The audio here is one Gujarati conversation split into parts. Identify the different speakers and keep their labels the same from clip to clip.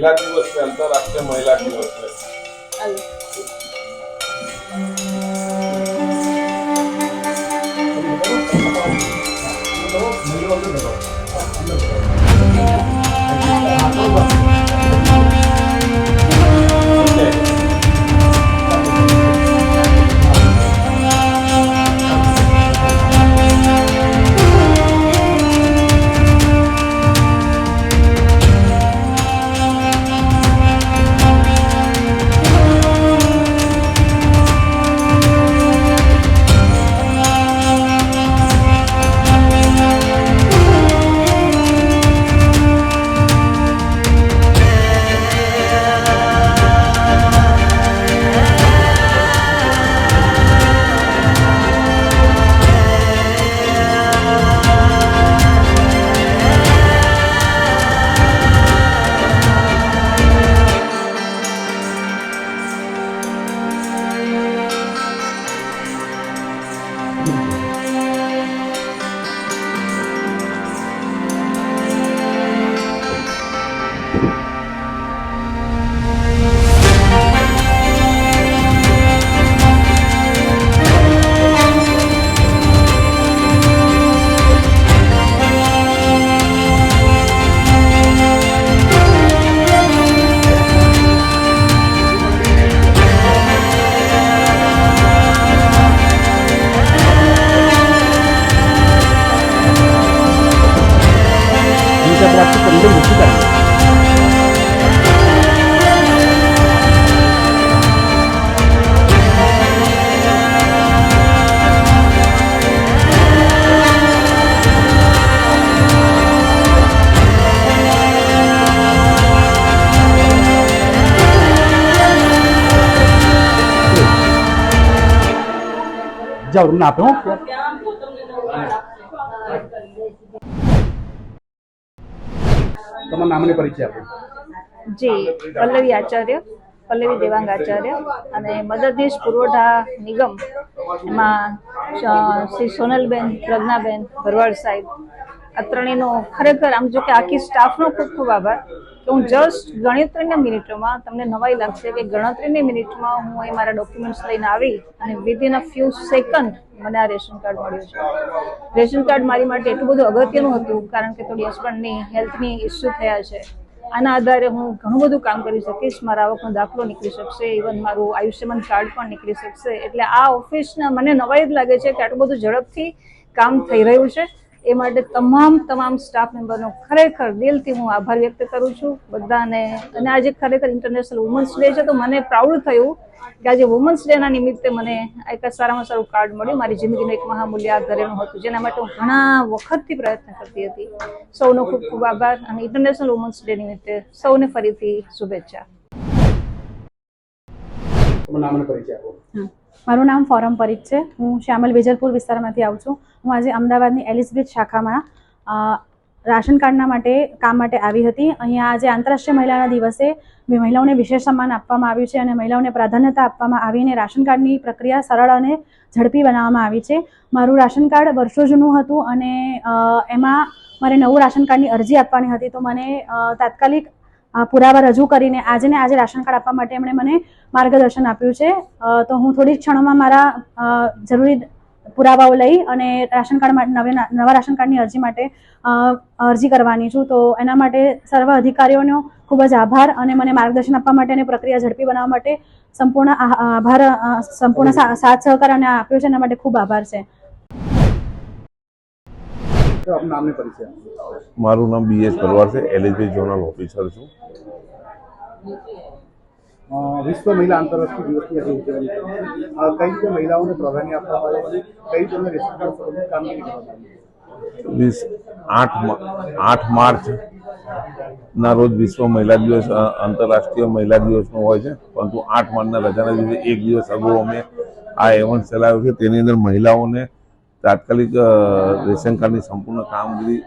Speaker 1: મહિલા દિવસ છે આંતરરાષ્ટ્રીય મહિલા દિવસ છે
Speaker 2: जिनसे प्राप्त कंडम मुक्ति करेंगे જાઓ રૂમ આપો હો. તમારું નામને પરિચય આપો.
Speaker 3: જી, પલ્લવી આચાર્ય, પલ્લવી દેવાંગ આચાર્ય અને મદદનીશ પુરવઠા નિગમ, એમાં શ્રી સોનલબેન પ્રજ્ઞાબેન ભરવાડ સાહેબ. આ ત્રણેયનો ખરેખર આમ જો કે આખી સ્ટાફનો ખૂબ ખૂબ આભાર. કે હું જસ્ટ ગણતરીના મિનિટોમાં તમને નવાઈ લાગશે કે ગણતરીની મિનિટમાં હું એ મારા ડોક્યુમેન્ટ્સ લઈને આવી અને વિધિન અ ફ્યુ સેકન્ડ મને આ રેશન કાર્ડ મળ્યું છે. રેશન કાર્ડ મારી માટે એટલું બધું અગત્યનું હતું કારણ કે થોડી હસબન્ડની હેલ્થની ઇસ્યુ થયા છે. આના આધારે હું ઘણું બધું કામ કરી શકીશ, મારા આવકનો દાખલો નીકળી શકશે ઇવન મારું આયુષ્યમાન કાર્ડ પણ નીકળી શકશે. એટલે આ ઓફિસના મને નવાઈ જ લાગે છે કે આટલું બધું ઝડપથી કામ થઈ રહ્યું છે. એ માટે તમામ તમામ સ્ટાફ મેમ્બરનો ખરેખર દિલથી હું આભાર વ્યક્ત કરું છું. બધાને, અને આજે ખરેખર ઇન્ટરનેશનલ વુમન્સ ડે છે, તો મને પ્રાઉડ થયું કે આજે વુમન્સ ડેના નિમિત્તે મને એક સારામાં સારું કાર્ડ મળ્યું. મારી જિંદગીનું એક મહામૂલ્ય આ ઘરેનું હતું, જેના માટે હું ઘણા વખતથી પ્રયત્ન કરતી હતી. સૌનો ખૂબ ખૂબ આભાર, અને ઇન્ટરનેશનલ વુમન્સ ડે નિમિત્તે સૌને ફરીથી શુભેચ્છા.
Speaker 2: તમારું પરિચય આપો.
Speaker 4: મારું નામ ફોરમ પરીખ છે. હું શ્યામલ વેજલપુર વિસ્તારમાંથી આવું છું. હું આજે અમદાવાદની એલિસ શાખામાં રાશન કાર્ડના માટે કામ માટે આવી હતી. અહીંયા આજે આંતરરાષ્ટ્રીય મહિલાના દિવસે મહિલાઓને વિશેષ સન્માન આપવામાં આવ્યું છે અને મહિલાઓને પ્રાધાન્યતા આપવામાં આવીને રાશન કાર્ડની પ્રક્રિયા સરળ અને ઝડપી બનાવવામાં આવી છે. મારું રાશન કાર્ડ વર્ષો જૂનું હતું અને એમાં મારે નવું રાશન કાર્ડની અરજી આપવાની હતી. તો મને તાત્કાલિક પુરાવા રજૂ કરીને આજે ને આજે રાશન કાર્ડ આપવા માટે એમણે મને માર્ગદર્શન આપ્યું છે. તો હું થોડી ક્ષણોમાં મારા જરૂરી પુરાવાઓ લઈ અને રાશન કાર્ડ માટે નવે નવા રાશન કાર્ડની અરજી માટે અરજી કરવાની છું. તો એના માટે સર્વ અધિકારીઓનો ખૂબ જ આભાર અને મને માર્ગદર્શન આપવા માટે અને પ્રક્રિયા ઝડપી બનાવવા માટે સંપૂર્ણ આભાર સંપૂર્ણ સાથ સહકાર અને આપ્યો છે એના માટે ખૂબ આભાર છે.
Speaker 2: તો આપનું નામ પરિચય
Speaker 1: મારું નામ બી એસ પરવાર છે. એલએસબી ઝોનલ ઓફિસર છું.
Speaker 2: વિશ્વ મહિલા આંતરરાષ્ટ્રીય દિવસની આજે ઉજવણી કઈ રીતે મહિલાઓને પ્રાધાન્ય આપવામાં આવે છે? કઈ રીતે તમે રેશન કાર્ડ સંબંધિત કામગીરી કરવામાં
Speaker 1: વીસ આઠ આઠ માર્ચ ના રોજ વિશ્વ મહિલા દિવસ આંતરરાષ્ટ્રીય મહિલા દિવસનો હોય છે. પરંતુ આઠ માર્ચના રજાના દિવસે એક દિવસ અગાઉ અમે આ એવન્ટ ચલાવ્યો છે. તેની અંદર મહિલાઓને તાત્કાલિક રેશન કાર્ડની સંપૂર્ણ કામગીરી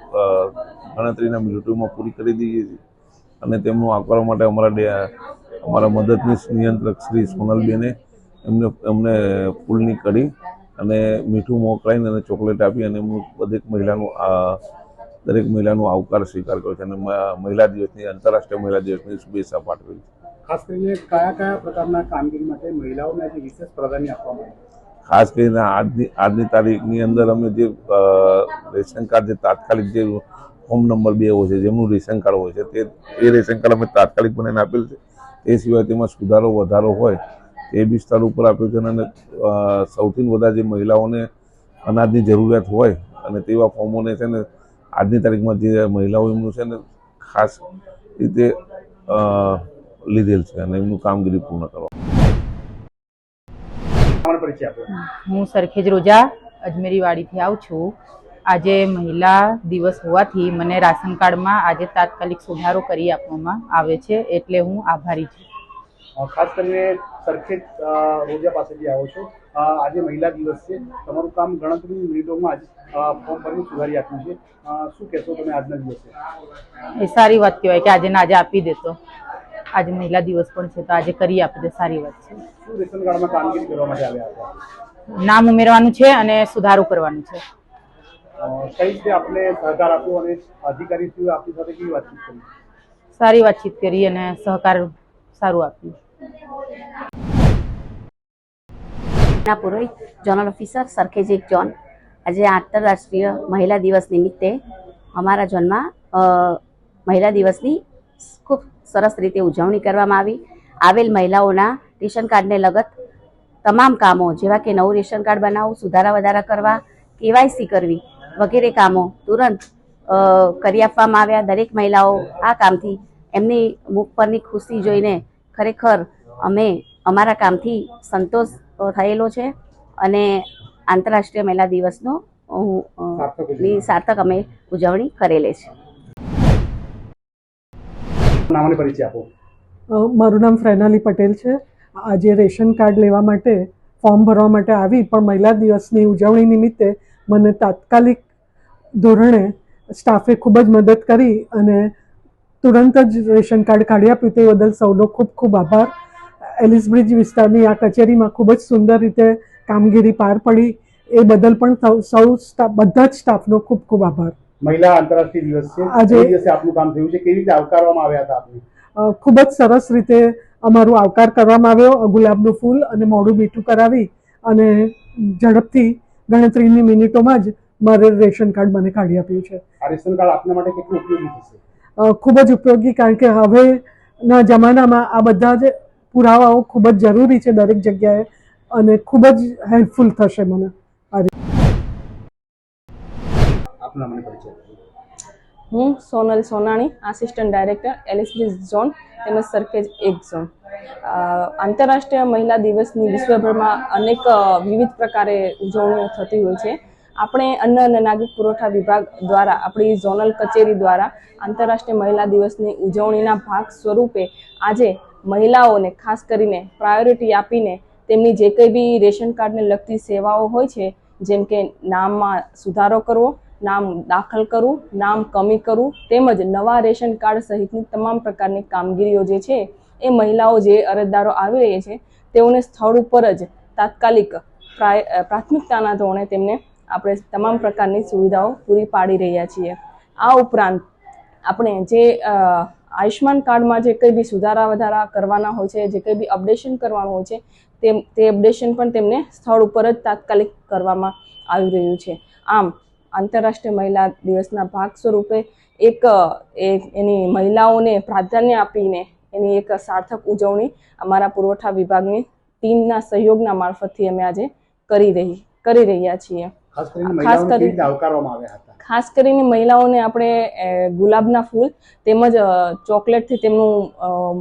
Speaker 1: ગણતરીના મિનિટોમાં પૂરી કરી દઈએ છીએ. અને તેમનું આવકારવા માટે અમારા અમારા મદદનીશ નિયંત્રક શ્રી સોનલબેને એમને એમને ફૂલની કઢી અને મીઠું મોકલાઈને અને ચોકલેટ આપી અને એમનું દરેક મહિલાનું દરેક મહિલાનો આવકાર સ્વીકાર કર્યો છે. અને મહિલા દિવસની, આંતરરાષ્ટ્રીય મહિલા દિવસની શુભેચ્છા પાઠવી છે.
Speaker 2: ખાસ કરીને કયા કયા પ્રકારના કામગીરી માટે મહિલાઓને વિશેષ પ્રાધાન્ય આપવામાં આવે?
Speaker 1: ખાસ કરીને આજની આજની તારીખની અંદર અમે જે રેશન કાર્ડ જે તાત્કાલિક જે ફોર્મ નંબર બે હોય છે, જેમનું રેશન કાર્ડ હોય છે, તે, એ રેશન કાર્ડ અમે તાત્કાલિક બનાવીને આપેલ છે. એ સિવાય તેમાં સુધારો, વધારો હોય એ સ્થળ ઉપર આપ્યો છે અને સૌથી વધારે જે મહિલાઓને અનાજની જરૂરિયાત હોય અને તેવા ફોર્મોને છે ને, આજની તારીખમાં જે મહિલાઓ એમનું છે ને, ખાસ રીતે લીધેલ છે અને એમનું કામગીરી પૂર્ણ કરવા.
Speaker 5: હું સરખેજ રોજા અજમેરીવાડીથી આવું છું. આજે મહિલા દિવસ હોવાથી મને રાશન કાર્ડમાં આજે તાત્કાલિક સુધારો કરી આપવામાં આવે છે એટલે હું આભારી છું.
Speaker 2: ખાસ કરીને સરખેજ રોજા પાસેથી આવો છો. આજે મહિલા દિવસ છે. તમારું કામ ગણતરી મિનિટોમાં ફોર્મ ભરીને સુધારી આપ્યું છે. શું કહેશો તમે આજના દિવસે?
Speaker 5: એ સારી વાત કહેવાય કે આજે ને આજે આપી દેતો આજે મહિલા દિવસ પણ છે તો આજે કરી આપે સારી વાત છે.
Speaker 2: શું રેશન કાર્ડમાં કામગીરી કરવા માટે આવ્યા હતા?
Speaker 5: નામ ઉમેરવાનું છે અને સુધારો કરવાનું છે. સારી વાતચીત કરી અને સહકાર સારું આપ્યું.
Speaker 6: ના પુરોહિત જોનલ ઓફિસર સરખેજ એક ઝોન આજે આંતરરાષ્ટ્રીય મહિલા દિવસ નિમિત્તે અમારા ઝોનમાં મહિલા દિવસની ખૂબ સરસ રીતે ઉજવણી કરવામાં આવી. આવેલ મહિલાઓના રેશન કાર્ડને લગત તમામ કામો જેવા કે નવું રેશન કાર્ડ બનાવવું સુધારા વધારા કરવા કેવાયસી કરવી વગેરે કામો તુરંત કરી આપવામાં આવ્યા. દરેક મહિલાઓ આ કામથી એમની મુખ પરની ખુશી જોઈને ખરેખર અમે અમારા કામથી સંતોષ થયેલો છે અને આંતરરાષ્ટ્રીય મહિલા દિવસનો હું,
Speaker 2: સાર્થક
Speaker 6: અમે ઉજવણી કરેલી છે.
Speaker 2: નામ અને પરિચય આપો.
Speaker 7: મારું નામ ફ્રેનાલી પટેલ છે. આજે રેશન કાર્ડ લેવા માટે, ફોર્મ ભરવા માટે આવી, પણ મહિલા દિવસની ઉજવણી નિમિત્તે મને તાત્કાલિક ધોરણે સ્ટાફે ખૂબ જ મદદ કરી અને તુરંત જ રેશન કાર્ડ કાઢી આપ્યું. તે બદલ સૌનો ખૂબ ખૂબ આભાર. એલિસબ્રિજ વિસ્તારની આ કચેરીમાં ખૂબ જ સુંદર રીતે કામગીરી પાર પડી. એ બદલ પણ સૌ બધા જ સ્ટાફનો ખૂબ ખૂબ આભાર.
Speaker 2: મહિલા આંતરરાષ્ટ્રીય દિવસ છે
Speaker 7: આજે-
Speaker 2: દિવસે આપનું કામ થયું છે. કેવી રીતે આવકારવામાં આવ્યા હતા આપને?
Speaker 7: ખૂબ જ સરસ રીતે અમારું આવકાર કરવામાં આવ્યો. ગુલાબનું ફૂલ અને મોડું મીઠું કરાવી અને ઝડપથી ગણતરીની મિનિટોમાં જ મારે રેશન કાર્ડ મને કાઢી આપ્યું છે.
Speaker 2: આ રેશન કાર્ડ આપના માટે કેટલું ઉપયોગી થશે?
Speaker 7: ખૂબ જ ઉપયોગી કારણ કે હવેના જમાનામાં આ બધા જ પુરાવાઓ ખૂબ જ જરૂરી છે દરેક જગ્યાએ અને ખૂબ જ હેલ્પફુલ થશે મને.
Speaker 2: આપના મને પરિચય
Speaker 8: હું Sonal Sonani assistant director Ellisbridge zone તેમજ સરખેજ એક ઝોન આંતરરાષ્ટ્રીય મહિલા દિવસની વિશ્વભરમાં અનેક વિવિધ પ્રકારે ઉજવણીઓ થતી હોય છે. આપણે અન્ન અને નાગરિક પુરવઠા વિભાગ દ્વારા, આપણી ઝોનલ કચેરી દ્વારા આંતરરાષ્ટ્રીય મહિલા દિવસની ઉજવણીના ભાગ સ્વરૂપે આજે મહિલાઓને, ખાસ કરીને પ્રાયોરિટી આપીને તેમની જે કંઈ બી રેશન કાર્ડને લગતી સેવાઓ હોય છે, જેમ કે નામમાં સુધારો કરવો નામ દાખલ કરવું નામ કમી કરવું તેમજ નવા રેશન કાર્ડ સહિતની તમામ પ્રકારની કામગીરીઓ જે છે, એ મહિલાઓ જે અરજદારો આવી રહી છે, તેઓને સ્થળ ઉપર જ તાત્કાલિક પ્રાથમિકતાના ધોરણે તેમને આપણે તમામ પ્રકારની સુવિધાઓ પૂરી પાડી રહ્યા છીએ. આ ઉપરાંત આપણે જે આયુષ્યમાન કાર્ડમાં જે કંઈ બી સુધારા વધારા કરવાના હોય છે, જે કંઈ બી અપડેશન કરવાનું હોય છે તે તે અપડેશન પણ તેમને સ્થળ ઉપર જ તાત્કાલિક કરવામાં આવી રહ્યું છે. આમ આંતરરાષ્ટ્રીય મહિલા દિવસના ભાગ સ્વરૂપે એક એની મહિલાઓને પ્રાધાન્ય આપીને એની એક સાર્થક ઉજવણી અમારા પુરવઠા વિભાગની ટીમના સહયોગના મારફતથી અમે આજે કરી રહી કરી રહ્યા છીએ.
Speaker 2: ખાસ કરીને
Speaker 8: ખાસ કરીને મહિલાઓને આપણે ગુલાબના ફૂલ તેમજ ચોકલેટથી તેમનું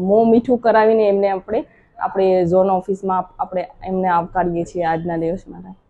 Speaker 8: મોં મીઠું કરાવીને એમને આપણે આપણે ઝોન ઓફિસમાં આપણે એમને આવકારીએ છીએ આજના દિવસ માટે.